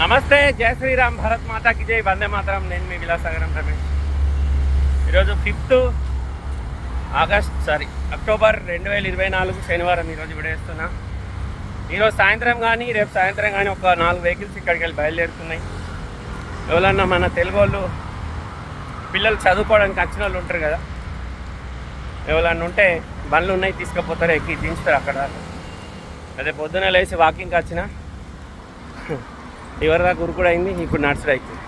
నమస్తే జయ శ్రీరామ్ భరత్ మాతాకి జై వందే మాతరం. నేను మీ విలాసాగరం రమేష్. ఈరోజు ఫిఫ్త్ ఆగస్ట్ సారీ అక్టోబర్ రెండు వేల ఇరవై నాలుగు శనివారం ఈరోజు విడేస్తున్నా. ఈరోజు సాయంత్రం కానీ రేపు సాయంత్రం కానీ ఒక నాలుగు వెహికల్స్ ఇక్కడికి వెళ్ళి బయలుదేరుతున్నాయి. ఎవరన్నా మన తెలుగు వాళ్ళు పిల్లలు చదువుకోవడానికి వచ్చిన వాళ్ళు ఉంటారు కదా. ఎవరన్నా ఉంటే బండ్లు ఉన్నాయి తీసుకుపోతారు ఎక్కి దించుతారు అక్కడ. అదే పొద్దున లేచి వాకింగ్కి వచ్చిన. ఇవరిదాకా ఉరుకుడు అయింది ఇప్పుడు నడుచుడు అవుతుంది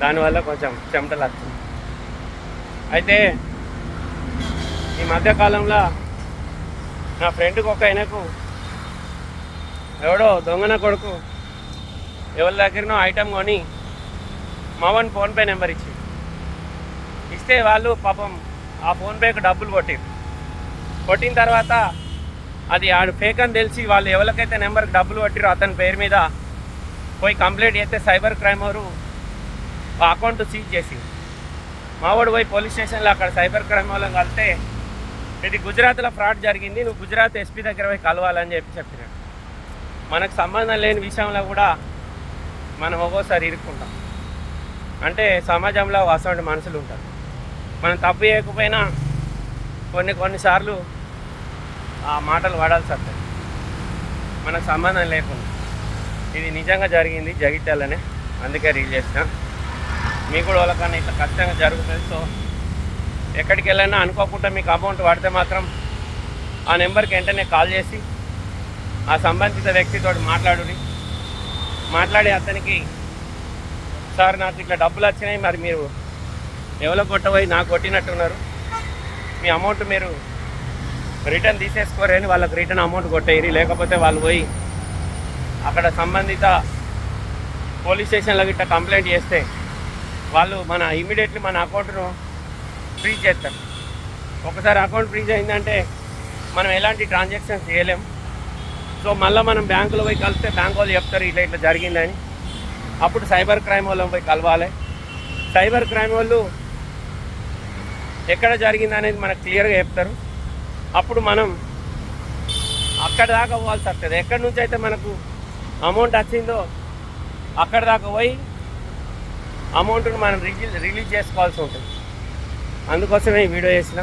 దానివల్ల కొంచెం చెమటలు వస్తుంది అయితే ఈ మధ్యకాలంలో నా ఫ్రెండ్కి ఒక ఆయనకు ఎవడో దొంగన కొడుకు ఎవరి దగ్గరనో ఐటమ్ కొని మవన్ ఫోన్పే నెంబర్ ఇచ్చి ఇస్తే వాళ్ళు పాపం ఆ ఫోన్పేకి డబ్బులు కొట్టారు. కొట్టిన తర్వాత అది ఆడు ఫేక్ అని తెలిసి వాళ్ళు ఎవరికైతే నెంబర్కి డబ్బులు కొట్టిరో అతని పేరు మీద పోయి కంప్లైంట్ చేస్తే సైబర్ క్రైమ్ వారు ఆ అకౌంట్ సీజ్ చేసి మావాడు పోయి పోలీస్ స్టేషన్లో అక్కడ సైబర్ క్రైమ్ వాళ్ళని కలిస్తే ఇది గుజరాత్లో ఫ్రాడ్ జరిగింది నువ్వు గుజరాత్ ఎస్పీ దగ్గర పోయి కలవాలని చెప్పి చెప్పినాడు. మనకు సంబంధం లేని విషయంలో కూడా మనం ఒక్కోసారి ఇరుక్కుంటాం. అంటే సమాజంలో అసలు మనుషులు ఉంటారు. మనం తప్పు చేయకపోయినా కొన్ని కొన్నిసార్లు ఆ మాటలు వాడాల్సి వస్తాయి. మనకు సంబంధం లేకుండా. ఇది నిజంగా జరిగింది జగిత్యాలనే. అందుకే రీల్ చేసిన. మీకు కూడా వాళ్ళకన్నా ఇట్లా కష్టంగా జరుగుతుంది. సో ఎక్కడికి వెళ్ళినా అనుకోకుండా మీకు అమౌంట్ పడితే మాత్రం ఆ నెంబర్కి వెంటనే కాల్ చేసి ఆ సంబంధిత వ్యక్తితో మాట్లాడు మాట్లాడి అతనికి సార్ నాకు ఇట్లా డబ్బులు వచ్చినాయి. మరి మీరు ఎవరో కొట్టబోయి నాకు కొట్టినట్టున్నారు. మీ అమౌంట్ మీరు రిటర్న్ తీసేసుకోరని వాళ్ళకి రిటర్న్ అమౌంట్ కొట్టేయరు లేకపోతే వాళ్ళు పోయి అక్కడ సంబంధిత పోలీస్ స్టేషన్లో గిట్ట కంప్లైంట్ చేస్తే వాళ్ళు మన ఇమీడియట్లీ మన అకౌంట్ను ఫ్రీజ్ చేస్తారు. ఒకసారి అకౌంట్ ఫ్రీజ్ అయిందంటే మనం ఎలాంటి ట్రాన్సాక్షన్స్ చేయలేం. సో మళ్ళీ మనం బ్యాంకులో పోయి కలిస్తే బ్యాంక్ వాళ్ళు చెప్తారు ఇట్లా ఇట్లా జరిగిందని. అప్పుడు సైబర్ క్రైమ్ వాళ్ళని పోయి కలవాలి. సైబర్ క్రైమ్ వాళ్ళు ఎక్కడ జరిగింది అనేది మనకు క్లియర్గా చెప్తారు. అప్పుడు మనం అక్కడ దాకా పోవాల్సి వస్తుంది. ఎక్కడి నుంచి అయితే మనకు అమౌంట్ వచ్చిందో అక్కడ దాకా పోయి అమౌంట్ని మనం రిలీజ్ రిలీజ్ చేసుకోవాల్సి ఉంటుంది. అందుకోసమే ఈ వీడియో చేసిన.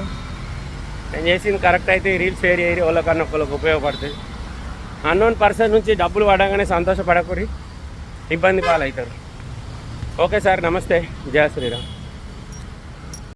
నేను చేసింది కరెక్ట్ అయితే ఈ రీల్స్ షేర్ చేయరు వాళ్ళకన్నా ఒకళ్ళకి ఉపయోగపడుతుంది. అన్నోన్ పర్సన్ నుంచి డబ్బులు పడగానే సంతోషపడకూరి ఇబ్బంది పాలవుతారు. ఓకే సార్ నమస్తే. జయ శ్రీరామ్.